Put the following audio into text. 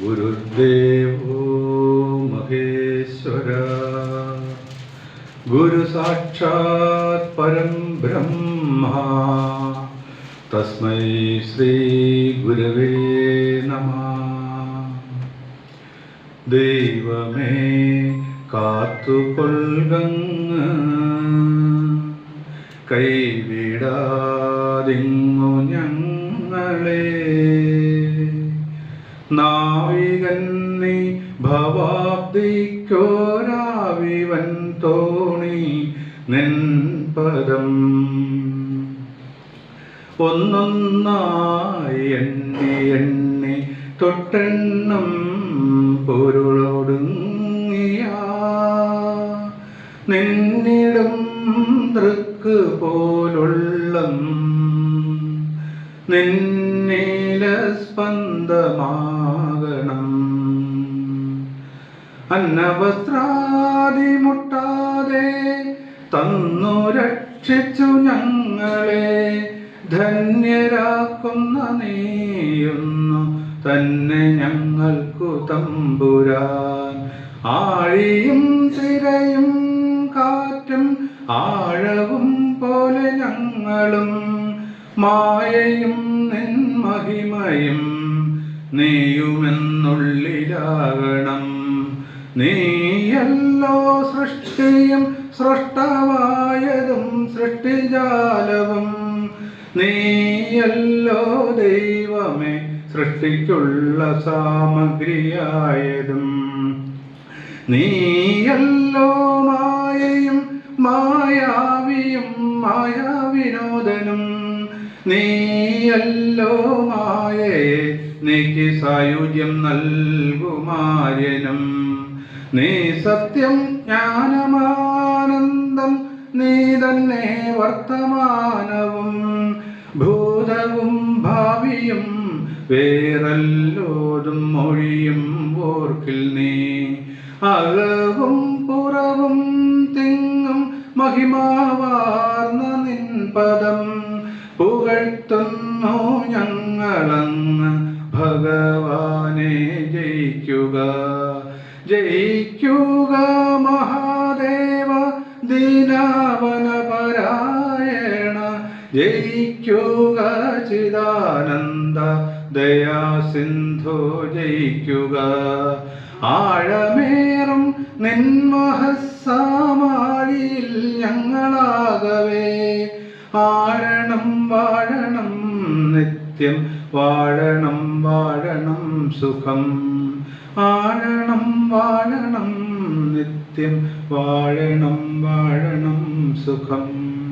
ഗുരുദേവോ മഹേശ്വര. ഗുരു സാക്ഷാത് പരം ബ്രഹ്മ. തസ്മൈ ശ്രീ ഗുരവേ നമ. ദൈവമേ കാത്തുകൊള്ളങ്ങ് കൈവിടാതിങ്ങു ഞങ്ങളേ. നാവികൻ നീ ഭവാബ്ദിക്കോരാവിവൻ തോണി നിൻ പദം ഒന്നൊന്നായി എണ്ണി എണ്ണി തൊട്ടെണ്ണം പൊരുളൊടുങ്ങിയ. നിന്നിടും തൃക്ക് പോലുള്ളം. നിന്നില സ്പന്ദമാകണം. അന്നവസ്ത്രാദി മുട്ടാതെ തന്നു രക്ഷിച്ചു ഞങ്ങളെ. ധന്യരാക്കുന്ന നീയുന്നു തന്നെ ഞങ്ങൾക്കു തമ്പുരാൻ. ആഴിയും തിരയും കാറ്റും ആഴവും പോലെ ഞങ്ങളും മായയും നിൻ മഹിമയും നീയുമെന്നുള്ളിലാകണം. നീയല്ലോ സൃഷ്ടിയും സൃഷ്ടമായതും സൃഷ്ടിജാലവും. നീയല്ലോ ദൈവമേ സൃഷ്ടിക്കുള്ള സാമഗ്രിയായതും. നീയല്ലോ മായയും മായാവിയും മായാവിനോദനും. നീയല്ലോ മായേ നീക്ക് സായുജ്യം നൽകുമാര്യനും. നീ സത്യം ജ്ഞാനമാനന്ദം നീ തന്നെ വർത്തമാനവും. ഭൂതവും ഭാവിയും വേറല്ലോതും മൊഴിയും ഓർക്കിൽ നീ. അകവും പുറവും തിങ്ങും മഹിമാവാർന്ന നിൻ പദം. പുകഴ്ത്തുന്നു ഞങ്ങളങ്ങ് ഭഗവാനെ ജയിക്കുക. ജയിക്കുക മഹാദേവ ദീനാവന പരായണ ജയിക്കുക ചിദാനന്ദ ദയാസിന്ധു ജയിക്കുക. ആഴമേറും നിന്മഹസാമാഴിയിൽ ഞങ്ങളാകവേ. ആഴണം വാഴണം നിത്യം വാഴണം വാഴണം സുഖം. ആഴണം വാഴണം നിത്യം വാഴണം വാഴണം സുഖം.